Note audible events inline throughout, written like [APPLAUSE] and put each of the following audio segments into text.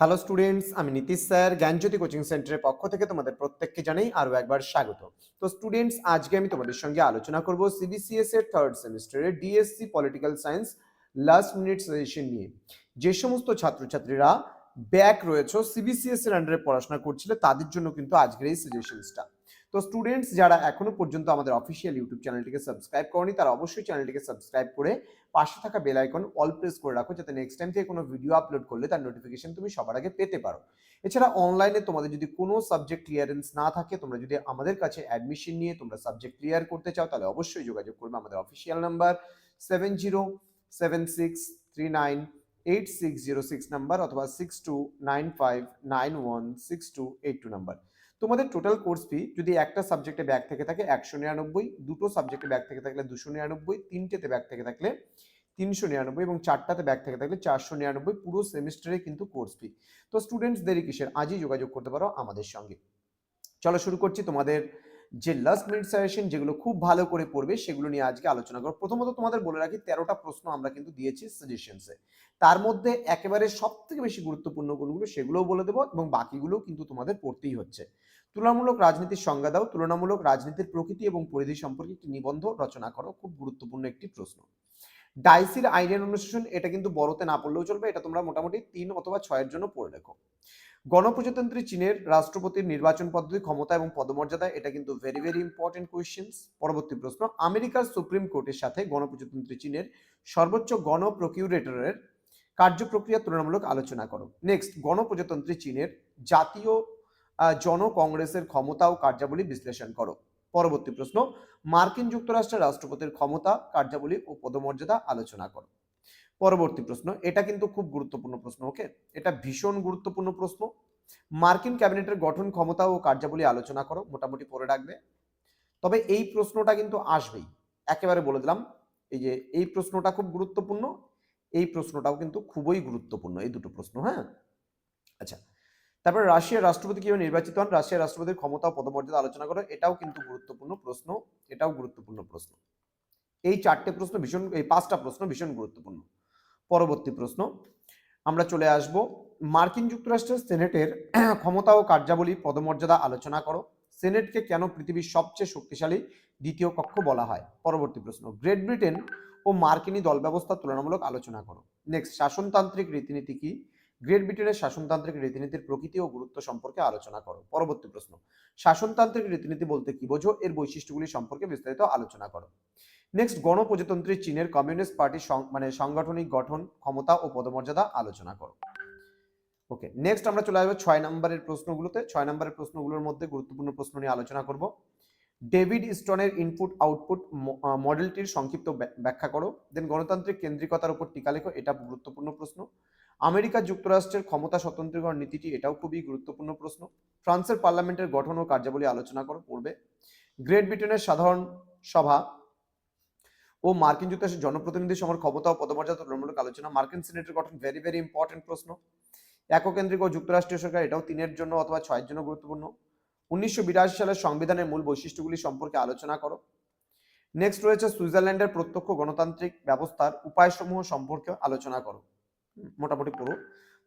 Hello students আমি Nitish sir, জ্ঞানজ্যোতি coaching সেন্টারের পক্ষ থেকে তোমাদের প্রত্যেককে জানাই আরও একবার স্বাগত। তো স্টুডেন্টস আজকে আমি তোমাদের সঙ্গে আলোচনা করব সিবিসিএস এর থার্ড সেমিস্টারের DSC political science last minute suggestion নিয়ে। যে সমস্ত ছাত্রছাত্রীরা ব্যাক রয়েছে সিবিসিএস এর আন্ডারে পড়াশোনা করছিলে, তাদের জন্য কিন্তু আজকের এই সাজেশনসটা তো স্টুডেন্টস যারা এখনও পর্যন্ত আমাদের অফিসিয়াল ইউটিউব চ্যানেলটিকে সাবস্ক্রাইব করনি, তারা অবশ্যই চ্যানেলটিকে সাবস্ক্রাইব করে পাশে থাকা বেল আইকন অল প্রেস করে রাখো, যাতে নেক্সট টাইম থেকে কোনো ভিডিও আপলোড করলে তার নোটিফিকেশন তুমি সবার আগে পেতে পারো। এছাড়া অনলাইনে তোমাদের যদি কোনো সাবজেক্ট ক্লিয়ারেন্স না থাকে, তোমরা যদি আমাদের কাছে অ্যাডমিশন নিয়ে তোমরা সাবজেক্ট ক্লিয়ার করতে চাও, তাহলে অবশ্যই যোগাযোগ করবে আমাদের official number seven zero seven six three nine eight six zero six number অথবা six two nine five nine one six two eight two number তোমাদের টোটাল কোর্স ফি যদি একটা সাবজেক্টে ব্যাক থেকে থাকে একশো নিরানব্বই, দুটো সাবজেক্টে ব্যাক থেকে থাকলে দুশো নিরানব্বই, তিনটেতে ব্যাক থেকে থাকলে তিনশো নিরানব্বই এবং চারটাতে ব্যাক থেকে থাকলে চারশো নিরানব্বই পুরো সেমিস্টারে কিন্তু কোর্স ফি তো স্টুডেন্টসদেরই কিসের? আজই যোগাযোগ করতে পারো আমাদের সঙ্গে। চলো শুরু করছি তোমাদের যে লাস্ট মিনিট সাজেশন যেগুলো খুব ভালো করে পড়বে, সেগুলো নিয়ে আজকে আলোচনা করো প্রথমত তোমাদের বলে রাখি, তেরোটা প্রশ্ন আমরা কিন্তু দিয়েছি সাজেশনসে তার মধ্যে একেবারে সব থেকে বেশি গুরুত্বপূর্ণ কোনগুলো সেগুলোও বলে দেবো এবং বাকিগুলো কিন্তু তোমাদের পড়তেই হচ্ছে। তুলনামূলক রাজনীতির সংজ্ঞা দাও, তুলনামূলক রাজনীতির প্রকৃতি এবং পরিধি সম্পর্কে একটি নিবন্ধ রচনা করো, খুব গুরুত্বপূর্ণ একটি প্রশ্ন। ডাইসির আইনের অনুশাসন এটা কিন্তু বড়তে না পড়লেও চলবে, এটা তোমরা মোটামুটি তিন অথবা ছয়ের জন্য পড়ে রেখো। গণপ্রজাতন্ত্রী চীনের রাষ্ট্রপতির নির্বাচন পদ্ধতি, ক্ষমতা এবং পদমর্যাদা, এটা কিন্তু ভেরি ভেরি ইম্পর্টেন্ট কোয়েশ্চেন্স পরবর্তী প্রশ্ন, আমেরিকার সুপ্রিম কোর্টের সাথে গণপ্রজাতন্ত্রী চীনের সর্বোচ্চ গণপ্রকিউরেটরের কার্যপ্রক্রিয়া তুলনামূলক আলোচনা করো। নেক্সট গণপ্রজাতন্ত্রী চীনের জাতীয় জন কংগ্রেসের ক্ষমতা ও কার্যাবলী বিশ্লেষণ করো। পরবর্তী প্রশ্ন, মার্কিন যুক্তরাষ্ট্রের রাষ্ট্রপতির ক্ষমতা, কার্যাবলী ও পদমর্যাদা আলোচনা করো। পরবর্তী প্রশ্ন। এটা কিন্তু খুব গুরুত্বপূর্ণ প্রশ্ন, ওকে? এটা ভীষণ গুরুত্বপূর্ণ প্রশ্ন। মার্কিন ক্যাবিনেটের গঠন ক্ষমতা ও কার্যাবলী আলোচনা করো, মোটামুটি পড়ে রাখবে। তবে এই প্রশ্নটা কিন্তু আসবেই। একেবারে বলে দিলাম, এই যে এই প্রশ্নটা খুব গুরুত্বপূর্ণ, এই প্রশ্নটাও কিন্তু খুবই গুরুত্বপূর্ণ, এই দুটো প্রশ্ন হ্যাঁ? আচ্ছা তারপর রাশিয়ার রাষ্ট্রপতি কীভাবে নির্বাচিত হন? রাশিয়ার রাষ্ট্রপতির ক্ষমতা ও পদমর্যাদা আলোচনা করো, এটাও কিন্তু গুরুত্বপূর্ণ প্রশ্ন, এটাও গুরুত্বপূর্ণ প্রশ্ন। এই চারটে প্রশ্ন ভীষণ, এই পাঁচটা প্রশ্ন ভীষণ গুরুত্বপূর্ণ। পরবর্তী প্রশ্ন। আমরা চলে আসব। মার্কিন যুক্তরাষ্ট্রের সেনেটের [CLEARS THROAT] ক্ষমতা ও কার্যাবলী পদমর্যাদা আলোচনা করো। সেনেটকে কেন পৃথিবীর সবচেয়ে শক্তিশালী দ্বিতীয় কক্ষ বলা হয়? পরবর্তী প্রশ্ন। গ্রেট ব্রিটেন ও মার্কিনী দল ব্যবস্থা তুলনামূলক আলোচনা করো। নেক্সট, শাসনতান্ত্রিক রীতিনীতি কি? গ্রেট ব্রিটেনের শাসনতান্ত্রিক রীতিনীতির প্রকৃতি ও গুরুত্ব সম্পর্কে আলোচনা করো। পরবর্তী প্রশ্ন। শাসনতান্ত্রিক রীতিনীতি বলতে কি বোঝো? এর বৈশিষ্ট্যগুলি সম্পর্কে বিস্তারিত আলোচনা করো। নেক্সট গণপ্রজাতন্ত্রী চীনের কমিউনিস্ট পার্টির মানে সাংগঠনিক গঠন, ক্ষমতা ও পদমর্যাদা আলোচনা করো। ওকে নেক্সট আমরা চলে আসব ছয় নম্বরের প্রশ্নগুলোতে। ছয় নম্বরের প্রশ্নগুলোর মধ্যে গুরুত্বপূর্ণ প্রশ্ন নিয়ে আলোচনা করব। ডেভিড স্টনের ইনপুট আউটপুট মডেলটির সংক্ষিপ্ত ব্য- ব্যাখ্যা করো। দেন গণতান্ত্রিক কেন্দ্রিকতার উপর টিকা লেখো, এটা গুরুত্বপূর্ণ প্রশ্ন। আমেরিকা যুক্তরাষ্ট্রের ক্ষমতা স্বতন্ত্রীকরণ নীতিটি, এটাও খুবই গুরুত্বপূর্ণ প্রশ্ন। ফ্রান্সের পার্লামেন্টের গঠন ও কার্যাবলী আলোচনা করো পড়বে গ্রেট ব্রিটেনের সাধারণ সভা ও মার্কিন যুক্তরাষ্ট্রের জনপ্রতিনিধি সমার ক্ষমতা ও পদমর্যাদা তুলনামূলক আলোচনা। মার্কিন সিনেটের গঠন ভেরি ভেরি ইম্পর্টেন্ট প্রশ্ন। এককেন্দ্রিক ও যুক্তরাষ্ট্রীয় সরকার এটাও তিনের জন্য অথবা ছয়ের জন্য গুরুত্বপূর্ণ। উনিশশো বিরাশি সালের সংবিধানের মূল বৈশিষ্ট্যগুলি সম্পর্কে আলোচনা করো। নেক্সট রয়েছে সুইজারল্যান্ডের প্রত্যক্ষ গণতান্ত্রিক ব্যবস্থার উপায়সমূহ সম্পর্কে আলোচনা করো। মোটামুটি পুরো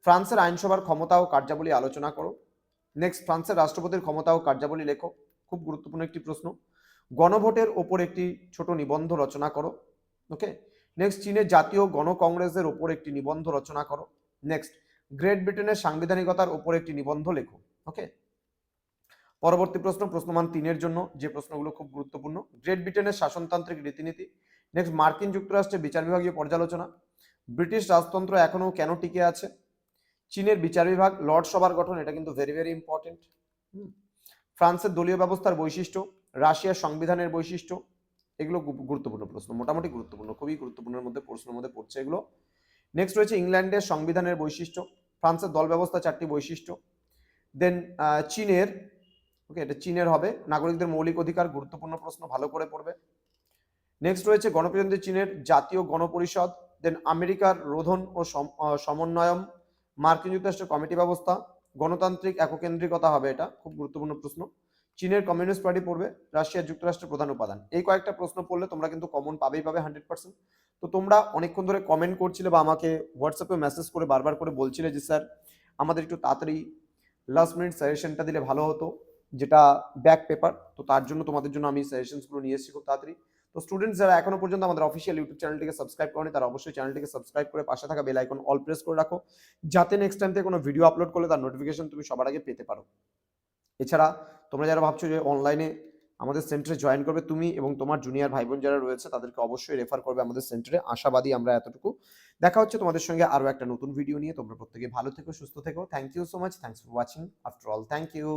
ফ্রান্সের আইনসভার ক্ষমতা ও কার্যাবলী আলোচনা করো। নেক্সট ফ্রান্সের রাষ্ট্রপতির ক্ষমতা ও কার্যাবলী লেখো। খুব গুরুত্বপূর্ণ একটি প্রশ্ন। গণভোটের ওপর একটি ছোট নিবন্ধ রচনা করো ওকে নেক্সট চীনের জাতীয় গণ কংগ্রেসের ওপর একটি নিবন্ধ রচনা করো। নেক্সট গ্রেট ব্রিটেনের সাংবিধানিকতার ওপর একটি নিবন্ধ লেখো ওকে পরবর্তী প্রশ্ন প্রশ্নমান তিনের জন্য, যে প্রশ্নগুলো খুব গুরুত্বপূর্ণ। গ্রেট ব্রিটেনের শাসনতান্ত্রিক রীতিনীতি। নেক্সট মার্কিন যুক্তরাষ্ট্রের বিচার বিভাগীয় পর্যালোচনা। ব্রিটিশ রাজতন্ত্র এখনও কেন টিকে আছে? চীনের বিচার বিভাগ, লর্ড সভার গঠন, এটা কিন্তু ভেরি ভেরি ইম্পর্টেন্ট ফ্রান্সের দলীয় ব্যবস্থার বৈশিষ্ট্য রাশিয়ার সংবিধানের বৈশিষ্ট্য, এগুলো গুরুত্বপূর্ণ প্রশ্ন, মোটামুটি গুরুত্বপূর্ণ, খুবই গুরুত্বপূর্ণের মধ্যে প্রশ্নের মধ্যে পড়ছে এগুলো। নেক্সট রয়েছে ইংল্যান্ডের সংবিধানের বৈশিষ্ট্য, ফ্রান্সের দল ব্যবস্থা চারটি বৈশিষ্ট্য। দেন চীনের ওকে এটা চীনের হবে, নাগরিকদের মৌলিক অধিকার গুরুত্বপূর্ণ প্রশ্ন, ভালো করে পড়বে। নেক্সট রয়েছে গণপ্রজাতন্ত্রী চীনের জাতীয় গণপরিষদ দেন আমেরিকার রোধন ও সম- সমন্বয়ম, মার্কিন যুক্তরাষ্ট্রের কমিটি ব্যবস্থা, গণতান্ত্রিক এককেন্দ্রিকতা হবে এটা, খুব গুরুত্বপূর্ণ প্রশ্ন। চীনের কমিউনিস্ট পার্টি পড়বে রাশিয়া যুক্তরাষ্ট্রের প্রধান উপাদান। এই কয়েকটা প্রশ্ন পড়লে তোমরা কিন্তু কমন পাবেই পাবে হান্ড্রেড পার্সেন্ট তো তোমরা অনেকক্ষণ ধরে কমেন্ট করছিলে বা আমাকে হোয়াটসঅ্যাপে মেসেজ করে বারবার করে বলছিলে যে, স্যার, আমাদের একটু তাড়াতাড়ি লাস্ট মিনিট সাজেশনটা দিলে ভালো হতো, যেটা ব্যাক পেপার তো তার জন্য তোমাদের জন্য আমি সাজেশনসগুলো নিয়ে এসেছি খুব তাড়াতাড়ি। তো স্টুডেন্টস যারা এখনও পর্যন্ত আমাদের অফিসিয়াল ইউটিউব চ্যানেলটিকে সাবস্ক্রাইব করেনি, তারা অবশ্যই চ্যানেলটিকে সাবস্ক্রাইব করে পাশে থাকা বেল আইকন অল প্রেস করে রাখো। যাতে নেক্সট টাইম থেকে কোনো ভিডিও আপলোড করলে তার নোটিফিকেশন তুমি সবার আগে পেতে পারো। এছাড়া তোমরা যারা ভাবছ যে অনলাইনে আমাদের সেন্টারে জয়েন করবে তুমি এবং তোমার জুনিয়র ভাই বোন যারা রয়েছে, তাদেরকে অবশ্যই রেফার করবে আমাদের সেন্টারে আশাবাদী আমরা এতটুকু। দেখা হচ্ছে তোমাদের সঙ্গে আরও একটা নতুন ভিডিও নিয়ে। তোমরা প্রত্যেকে ভালো থেকো, সুস্থ থেকো। Thank you so much thanks for watching after all thank you